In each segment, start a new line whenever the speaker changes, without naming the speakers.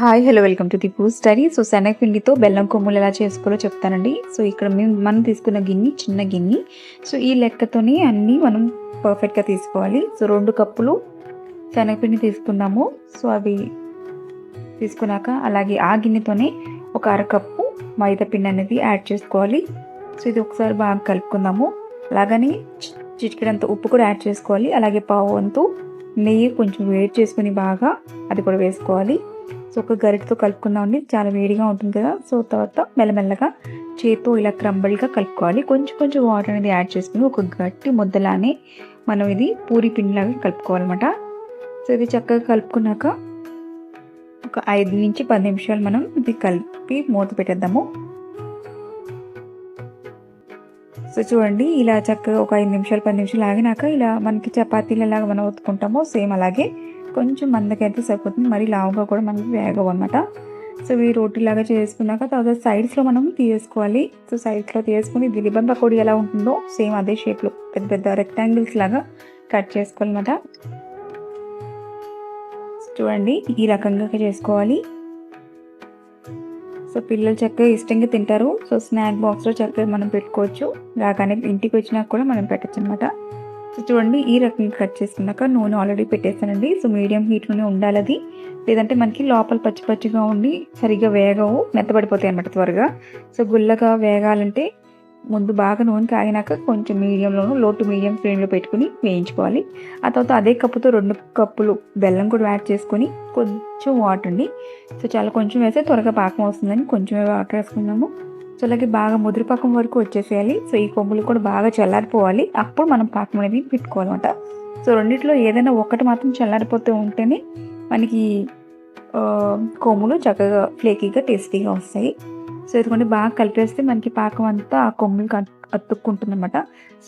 Hi hello welcome to the పూ study so శనగపిండితో బెల్లం కొమ్ములు ఎలా చేసుకోవాలో చెప్తానండి. సో ఇక్కడ మేము మనం తీసుకున్న గిన్నె చిన్న గిన్నె. సో ఈ లెక్కతోనే అన్నీ మనం పర్ఫెక్ట్గా తీసుకోవాలి. సో రెండు కప్పులు శనగపిండి తీసుకుందాము. సో అవి తీసుకున్నాక అలాగే ఆ గిన్నెతోనే ఒక అరకప్పు మైదా పిండి అనేది యాడ్ చేసుకోవాలి. సో ఇది ఒకసారి బాగా కలుపుకుందాము. అలాగని చి- చిటికెడంత ఉప్పు కూడా యాడ్ చేసుకోవాలి. అలాగే పావు వంతు నెయ్యి కొంచెం వేడి చేసుకుని బాగా అది కూడా వేసుకోవాలి. సో ఒక గరిటతో కలుపుకుందామండి. చాలా వేడిగా ఉంటుంది కదా. సో తర్వాత మెల్లమెల్లగా చేతితో ఇలా క్రంబల్గా కలుపుకోవాలి. కొంచెం కొంచెం వాటర్ అనేది యాడ్ చేసుకుని ఒక గట్టి ముద్దలానే మనం ఇది పూరి పిండిలాగా కలుపుకోవాలన్నమాట. సో ఇది చక్కగా కలుపుకున్నాక ఒక ఐదు నుంచి పది నిమిషాలు మనం ఇది కలిపి మూత పెట్టేద్దాము. సో చూడండి ఇలా చక్కగా ఒక ఐదు నిమిషాలు పది నిమిషాలు ఆగినాక ఇలా మనకి చపాతీలు ఎలాగ మనం ఒత్తుకుంటామో సేమ్ అలాగే కొంచెం మందకైతే సరిపోతుంది. మరి లావుగా కూడా మనకి వేగవు అనమాట సో ఇవి రోటీలాగా చేసుకున్నాక తర్వాత సైడ్స్లో మనం తీసుకోవాలి సో సైడ్స్లో తీసుకుని ఇది పకోడీ ఎలా ఉంటుందో సేమ్ అదే షేప్లో పెద్ద పెద్ద రెక్టాంగిల్స్ లాగా కట్ చేసుకోవాలన్నమాట. చూడండి ఈ రకంగా చేసుకోవాలి. సో పిల్లలు చక్కగా ఇష్టంగా తింటారు. సో స్నాక్ బాక్స్లో చక్కగా మనం పెట్టుకోవచ్చు. రాగానే ఇంటికి వచ్చినాక కూడా మనం పెట్టచ్చు అనమాట సో చూడండి ఈ రకంగా కట్ చేసుకున్నాక నూనె ఆల్రెడీ పెట్టేస్తానండి సో మీడియం హీట్లోనే ఉండాలి అది. లేదంటే మనకి లోపల పచ్చి పచ్చిగా ఉండి సరిగ్గా వేగవు మెత్తబడిపోతాయి అనమాట త్వరగా. సో గుల్లగా వేగాలంటే ముందు బాగా నూనె కాగినాక కొంచెం మీడియంలోను లో టు మీడియం ఫ్లేమ్లో పెట్టుకుని వేయించుకోవాలి. ఆ తర్వాత అదే కప్పుతో రెండు కప్పులు బెల్లం కూడా యాడ్ చేసుకొని కొంచెం వాటర్ అండి. సో చాలా కొంచెం వేస్తే త్వరగా పాకం వస్తుందని కొంచెం వాటర్ వేసుకున్నాము సో అలాగే బాగా ముదిరిపాకం వరకు వచ్చేసేయాలి. సో ఈ కొమ్ములు కూడా బాగా చల్లారిపోవాలి. అప్పుడు మనం పాకం అనేది పెట్టుకోవాలన్నమాట. సో రెండిట్లో ఏదైనా ఒకటి మాత్రం చల్లారిపోతూ ఉంటేనే మనకి కొమ్ములు చక్కగా ఫ్లేకీగా టేస్టీగా వస్తాయి. సో ఇదిగోండి బాగా కలిపేస్తే మనకి పాకం అంతా ఆ కొమ్ములు అతుక్కుంటుంది అనమాట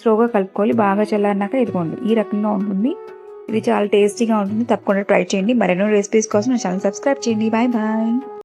స్లోగా కలుపుకోవాలి బాగా చల్లారినాక ఇదిగోండి ఈ రకంగా ఉంటుంది. ఇది చాలా టేస్టీగా ఉంటుంది తప్పకుండా ట్రై చేయండి. మరెన్నో రెసిపీస్ కోసం నా ఛానల్ సబ్స్క్రైబ్ చేయండి. Bye bye.